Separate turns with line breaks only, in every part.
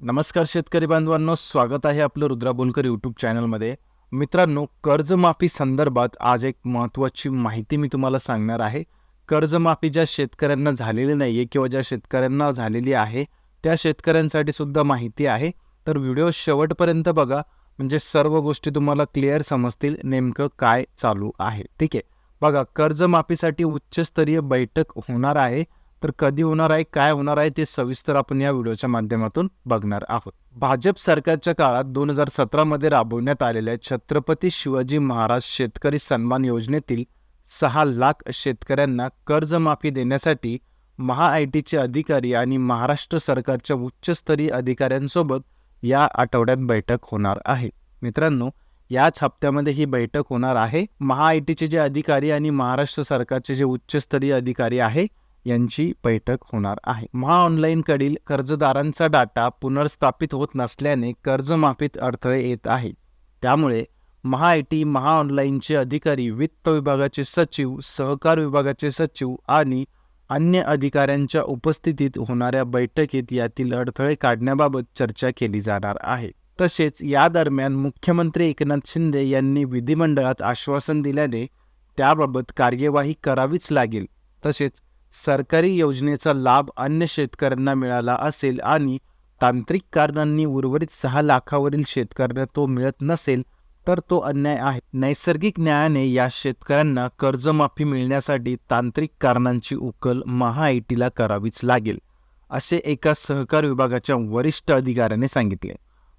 नमस्कार शेतकरी बांधवांनो स्वागत आहे आपलं रुद्रा बोलकर यूट्यूब चॅनलमध्ये मित्रांनो कर्जमाफी संदर्भात आज एक महत्त्वाची माहिती मी तुम्हाला सांगणार आहे. कर्जमाफी ज्या शेतकऱ्यांना झालेली नाही आहे किंवा ज्या शेतकऱ्यांना झालेली आहे त्या शेतकऱ्यांसाठी सुद्धा माहिती आहे. तर व्हिडिओ शेवटपर्यंत बघा म्हणजे सर्व गोष्टी तुम्हाला क्लिअर समजतील नेमकं काय चालू आहे. ठीक आहे? बघा कर्जमाफीसाठी उच्चस्तरीय बैठक होणार आहे. तर कधी होणार आहे काय होणार आहे ते सविस्तर आपण या व्हिडिओच्या माध्यमातून बघणार आहोत. भाजप सरकारच्या काळात दोन हजार सतरामध्ये राबवण्यात आलेल्या छत्रपती शिवाजी महाराज शेतकरी सन्मान योजनेतील सहा लाख शेतकऱ्यांना कर्जमाफी देण्यासाठी महा आय टीचे अधिकारी आणि महाराष्ट्र सरकारच्या उच्चस्तरीय अधिकाऱ्यांसोबत या आठवड्यात बैठक होणार आहे. मित्रांनो याच हप्त्यामध्ये ही बैठक होणार आहे. महा आय टीचे जे अधिकारी आणि महाराष्ट्र सरकारचे जे उच्चस्तरीय अधिकारी आहे यांची बैठक होणार आहे. महाऑनलाईनकडील कर्जदारांचा डाटा पुनर्स्थापित होत नसल्याने कर्जमाफीत अडथळे येत आहे त्यामुळे महा आय टी महाऑनलाईनचे अधिकारी वित्त विभागाचे सचिव सहकार विभागाचे सचिव आणि अन्य अधिकाऱ्यांच्या उपस्थितीत होणाऱ्या बैठकीत यातील अडथळे काढण्याबाबत चर्चा केली जाणार आहे. तसेच या दरम्यान मुख्यमंत्री एकनाथ शिंदे यांनी विधिमंडळात आश्वासन दिल्याने त्याबाबत कार्यवाही करावीच लागेल. तसेच सरकारी योजनेचा लाभ अन्य शेतकऱ्यांना मिळाला असेल आणि तांत्रिक कारणांनी उर्वरित सहा लाखावरील शेतकऱ्यांना तो मिळत नसेल तर तो अन्याय आहे. नैसर्गिक न्यायाने या शेतकऱ्यांना कर्जमाफी मिळण्यासाठी तांत्रिक कारणांची उकल महाआयटीला करावीच लागेल असे एका सहकार विभागाच्या वरिष्ठ अधिकाऱ्याने सांगितले.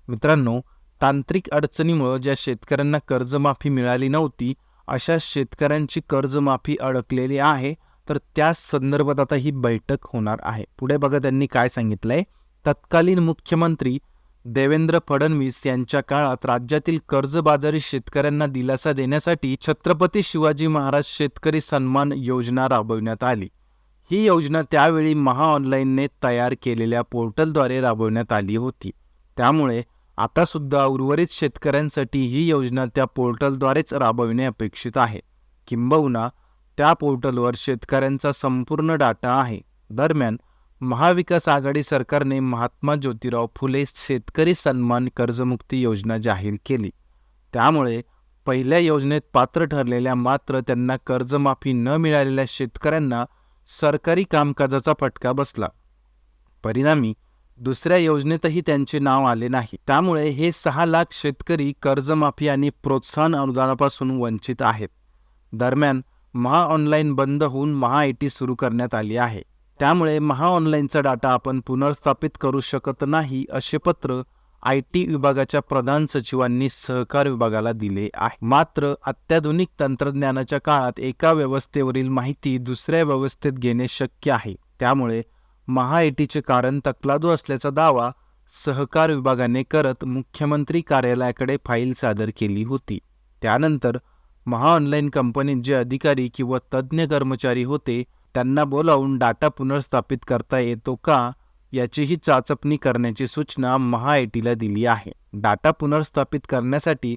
मित्रांनो तांत्रिक अडचणीमुळे ज्या शेतकऱ्यांना कर्जमाफी मिळाली नव्हती अशा शेतकऱ्यांची कर्जमाफी अडकलेली आहे तर त्या संदर्भात आता ही बैठक होणार आहे. पुढे बघा त्यांनी काय सांगितलंय. तत्कालीन मुख्यमंत्री देवेंद्र फडणवीस यांच्या काळात राज्यातील कर्जबाजारी शेतकऱ्यांना दिलासा देण्यासाठी छत्रपती शिवाजी महाराज शेतकरी सन्मान योजना राबविण्यात आली. ही योजना त्यावेळी महाऑनलाईनने तयार केलेल्या पोर्टलद्वारे राबवण्यात आली होती. त्यामुळे आता सुद्धा उर्वरित शेतकऱ्यांसाठी ही योजना त्या पोर्टलद्वारेच राबविणे अपेक्षित आहे. किंबहुना त्या पोर्टलवर शेतकऱ्यांचा संपूर्ण डाटा आहे. दरम्यान महाविकास आघाडी सरकारने महात्मा ज्योतिराव फुले शेतकरी सन्मान कर्जमुक्ती योजना जाहीर केली. त्यामुळे पहिल्या योजनेत पात्र ठरलेल्या मात्र त्यांना कर्जमाफी न मिळालेल्या शेतकऱ्यांना सरकारी कामकाजाचा फटका बसला. परिणामी दुसऱ्या योजनेतही त्यांचे नाव आले नाही. त्यामुळे हे सहा लाख शेतकरी कर्जमाफी आणि प्रोत्साहन अनुदानापासून वंचित आहेत. दरम्यान महा ऑनलाईन बंद होऊन महा आय टी सुरू करण्यात आली आहे. त्यामुळे महा ऑनलाईनचा डाटा आपण पुनर्स्थापित करू शकत नाही असे पत्र आय टी विभागाच्या प्रधान सचिवांनी सहकार विभागाला दिले आहे. मात्र अत्याधुनिक तंत्रज्ञानाच्या काळात एका व्यवस्थेवरील माहिती दुसऱ्या व्यवस्थेत घेणे शक्य आहे. त्यामुळे महा आय कारण तकलादू असल्याचा दावा सहकार विभागाने करत मुख्यमंत्री कार्यालयाकडे फाईल सादर केली होती. त्यानंतर महा ऑनलाईन कंपनीत जे अधिकारी किंवा तज्ज्ञ कर्मचारी होते त्यांना बोलावून डाटा पुनर्स्थापित करता येतो का याचीही चाचपणी करण्याची सूचना महा आय टीला दिली आहे. डाटा पुनर्स्थापित करण्यासाठी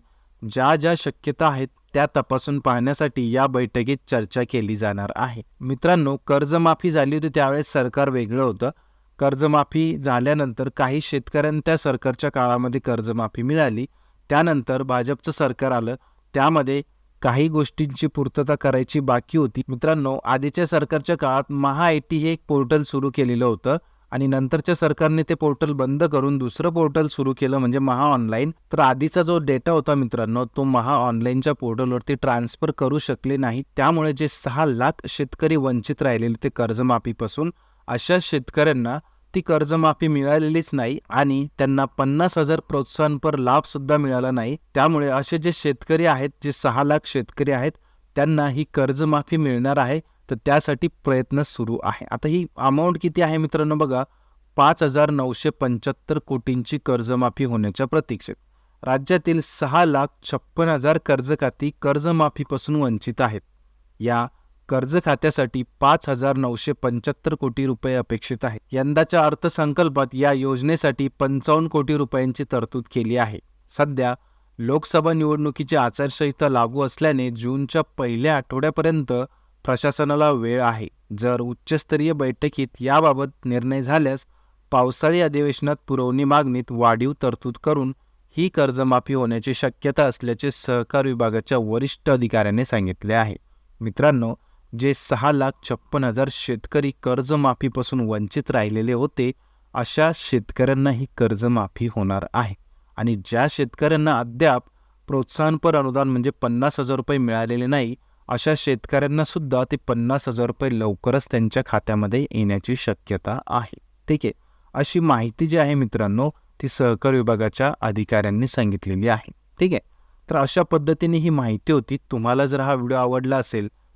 ज्या ज्या शक्यता आहेत त्या तपासून पाहण्यासाठी या बैठकीत चर्चा केली जाणार आहे. मित्रांनो कर्जमाफी झाली होती त्यावेळेस सरकार वेगळं होतं. कर्जमाफी झाल्यानंतर काही शेतकऱ्यांना त्या सरकारच्या काळामध्ये कर्जमाफी मिळाली. त्यानंतर भाजपचं सरकार आलं. त्यामध्ये काही गोष्टींची पूर्तता करायची बाकी होती. मित्रांनो आधीच्या सरकारच्या काळात महा आय टी हे एक पोर्टल सुरू केलेलं होतं आणि नंतरच्या सरकारने ते पोर्टल बंद करून दुसरं पोर्टल सुरू केलं म्हणजे महा ऑनलाईन. तर आधीचा जो डेटा होता मित्रांनो तो महा ऑनलाईनच्या पोर्टलवरती ट्रान्सफर करू शकले नाही त्यामुळे जे सहा लाख शेतकरी वंचित राहिलेले ते कर्जमाफीपासून अशा शेतकऱ्यांना ती कर्जमाफी मिळालेलीच नाही आणि त्यांना पन्नास हजार प्रोत्साहनपर लाभ सुद्धा मिळाला नाही. त्यामुळे असे जे शेतकरी आहेत जे सहा लाख शेतकरी आहेत त्यांना ही कर्जमाफी मिळणार आहे. तर त्यासाठी प्रयत्न सुरू आहे. आता ही अमाऊंट किती आहे मित्रांनो बघा? पाच हजार नऊशे पंच्याहत्तर कोटींची कर्जमाफी होण्याच्या प्रतीक्षेत. राज्यातील सहा लाख छप्पन हजार कर्जखाती कर्जमाफीपासून वंचित आहेत. या कर्ज खात्यासाठी पाच हजार नऊशे पंच्याहत्तर कोटी रुपये अपेक्षित आहे. यंदाच्या अर्थसंकल्पात या योजनेसाठी पंचावन्न कोटी रुपयांची तरतूद केली आहे. सध्या लोकसभा निवडणुकीची आचारसंहिता लागू असल्याने जूनच्या पहिल्या आठवड्यापर्यंत प्रशासनाला वेळ आहे. जर उच्चस्तरीय बैठकीत याबाबत निर्णय झाल्यास पावसाळी अधिवेशनात पुरवणी मागणीत वाढीव तरतूद करून ही कर्जमाफी होण्याची शक्यता असल्याचे सहकार विभागाच्या वरिष्ठ अधिकाऱ्याने सांगितले आहे. मित्रांनो जे सहा लाख छप्पन हजार शेतकरी कर्जमाफीपासून वंचित राहिलेले होते अशा शेतकऱ्यांना ही कर्जमाफी होणार आहे. आणि ज्या शेतकऱ्यांना अद्याप प्रोत्साहनपर अनुदान म्हणजे पन्नास हजार रुपये मिळालेले नाही अशा शेतकऱ्यांनासुद्धा ते पन्नास हजार रुपये लवकरच त्यांच्या खात्यामध्ये येण्याची शक्यता आहे. ठीक आहे. अशी माहिती जी आहे मित्रांनो ती सहकार विभागाच्या अधिकाऱ्यांनी सांगितलेली आहे. ठीक आहे. तर अशा पद्धतीने ही माहिती होती. तुम्हाला जर हा व्हिडिओ आवडला असेल